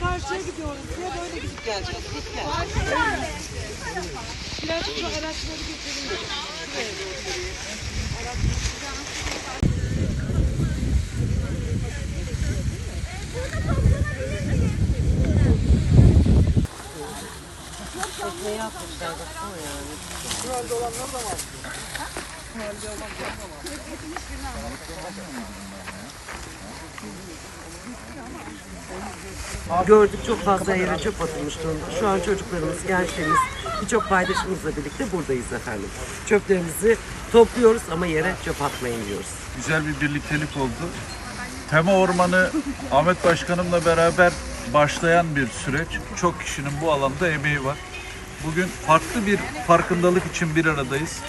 karşıya gidiyoruz diye böyle gidip geleceğiz. Git gel. Birazcık şu araçları. Şuraya doğru. Ne yapmışlar baksana yani. Gördük çok fazla yere çöp atılmış durumda. Şu an çocuklarımız, gençlerimiz, birçok paydaşımızla birlikte buradayız efendim. Çöplerimizi topluyoruz ama yere çöp atmayın diyoruz. güzel bir birliktelik oldu. Tema Ormanı Ahmet Başkanımla beraber başlayan bir süreç. Çok kişinin bu alanda emeği var. Bugün farklı bir farkındalık için bir aradayız.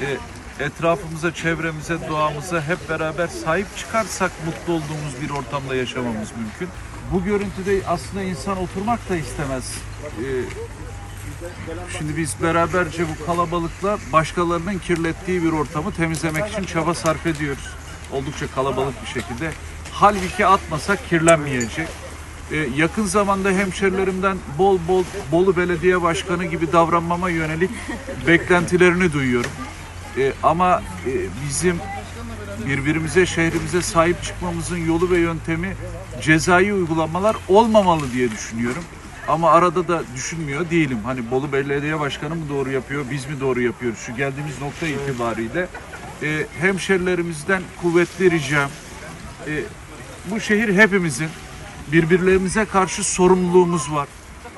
E, etrafımıza, çevremize, doğamıza hep beraber sahip çıkarsak mutlu olduğumuz bir ortamda yaşamamız mümkün. Bu görüntüde aslında insan oturmak da istemez. E, Şimdi biz beraberce bu kalabalıkla başkalarının kirlettiği bir ortamı temizlemek için çaba sarf ediyoruz. Oldukça kalabalık bir şekilde. Halbuki atmasak kirlenmeyecek. Ee, yakın zamanda hemşerilerimden bol bol Bolu Belediye Başkanı gibi davranmama yönelik beklentilerini duyuyorum. Ee, ama e, bizim birbirimize, şehrimize sahip çıkmamızın yolu ve yöntemi cezai uygulamalar olmamalı diye düşünüyorum. Ama arada da düşünmüyor değilim. Hani Bolu Belediye Başkanı mı doğru yapıyor, biz mi doğru yapıyoruz? Şu geldiğimiz nokta itibariyle e, hemşerilerimizden kuvvetli ricam. E, bu şehir hepimizin birbirlerimize karşı sorumluluğumuz var.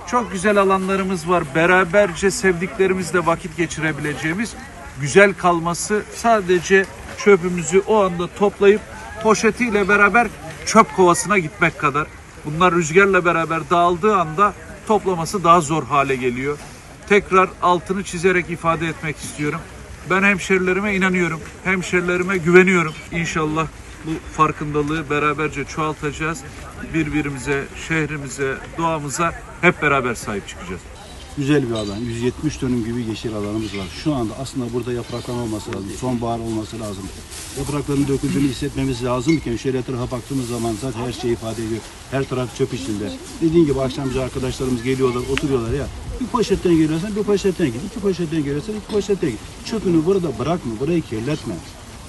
Çok güzel alanlarımız var. Beraberce sevdiklerimizle vakit geçirebileceğimiz güzel kalması sadece çöpümüzü o anda toplayıp poşetiyle beraber çöp kovasına gitmek kadar. Bunlar rüzgarla beraber dağıldığı anda toplaması daha zor hale geliyor. Tekrar altını çizerek ifade etmek istiyorum. Ben hemşerilerime inanıyorum. Hemşerilerime güveniyorum. İnşallah bu farkındalığı beraberce çoğaltacağız. Birbirimize, şehrimize, doğamıza hep beraber sahip çıkacağız. Güzel bir alan. 170 dönüm gibi yeşil alanımız var. Şu anda aslında burada yapraklar olması lazım. Sonbahar olması lazım. Yaprakların döküldüğünü hissetmemiz lazımken şöyle etrafa baktığımız zaman zaten her şeyi ifade ediyor. Her taraf çöp içinde. Dediğin gibi akşamcı arkadaşlarımız geliyorlar, oturuyorlar ya. Bir poşetten geliyorsan bir poşetten git. iki poşetten geliyorsan iki poşetten git. Çöpünü burada bırakma, burayı kirletme.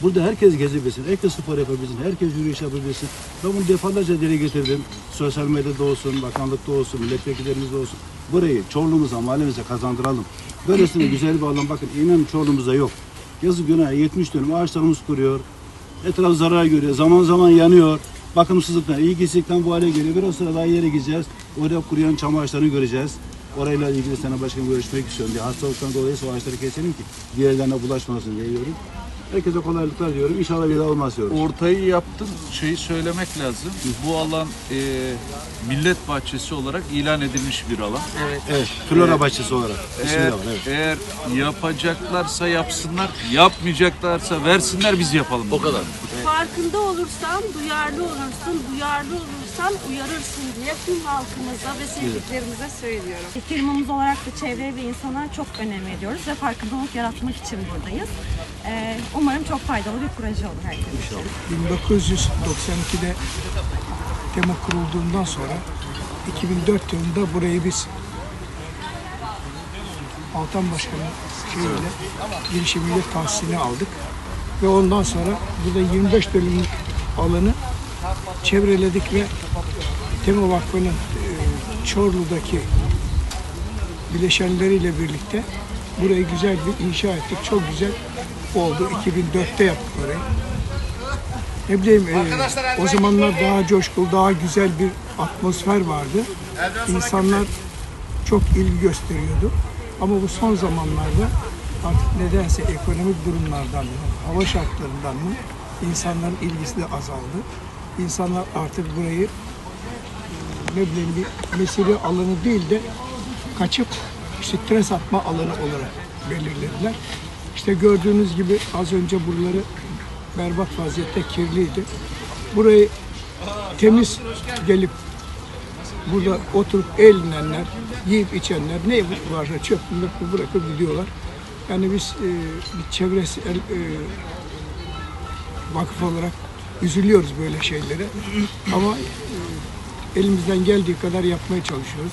Burada herkes gezebilsin, herkes spor yapabilsin, herkes yürüyüş yapabilsin. Ben bunu defalarca dile getirdim. Sosyal medyada olsun, bakanlıkta olsun, milletvekillerimizde olsun. Burayı Çorlu'muza, mahallemize kazandıralım. Böylesine güzel bir alan bakın inanın Çorlu'muzda yok. Yazık günah 70 dönüm ağaçlarımız kuruyor. Etraf zarar görüyor. Zaman zaman yanıyor. Bakımsızlıktan, ilgisizlikten bu hale geliyor. Biraz sonra daha yere gideceğiz. Orada kuruyan çam ağaçlarını göreceğiz. Orayla ilgili sana başkan görüşmek istiyorum diye. Hastalıktan dolayı o ağaçları keselim ki diğerlerine bulaşmasın diye diyorum. Herkese kolaylıklar diyorum. İnşallah bir daha olmaz diyorum. Ortayı yaptın, şeyi söylemek lazım. Bu alan e, millet bahçesi olarak ilan edilmiş bir alan. Evet, Flora bahçesi olarak. İsmi Eğer, de var, evet. eğer yapacaklarsa yapsınlar, yapmayacaklarsa versinler biz yapalım. O kadar. Farkında olursan duyarlı olursun, duyarlı olursan uyarırsın diye tüm halkımıza ve sevdiklerimize söylüyorum. Firmamız olarak da çevreye ve insana çok önem veriyoruz ve farkındalık yaratmak için buradayız. Ee, umarım çok faydalı bir proje olur herkes için. 1992'de tema kurulduğundan sonra 2004 yılında burayı biz Altan Başkanı şeyiyle girişimiyle tahsisini aldık. Ve ondan sonra burada 25 dönümlük alanı çevreledik ve Tema Vakfı'nın e, Çorlu'daki bileşenleriyle birlikte burayı güzel bir inşa ettik. Çok güzel oldu. 2004'te yaptık orayı. Ne bileyim e, o zamanlar daha coşkulu, daha güzel bir atmosfer vardı. İnsanlar çok ilgi gösteriyordu. Ama bu son zamanlarda artık nedense ekonomik durumlardan mı, hava şartlarından mı insanların ilgisi de azaldı. İnsanlar artık burayı ne bileyim bir mesire alanı değil de kaçıp stres atma alanı olarak belirlediler. İşte gördüğünüz gibi az önce buraları berbat vaziyette kirliydi. Burayı temiz gelip burada oturup eğlenenler, yiyip içenler ne varsa çöpünü bırakıp gidiyorlar. Yani biz e, bir çevresi el, e, vakıf olarak üzülüyoruz böyle şeylere. Ama e, elimizden geldiği kadar yapmaya çalışıyoruz.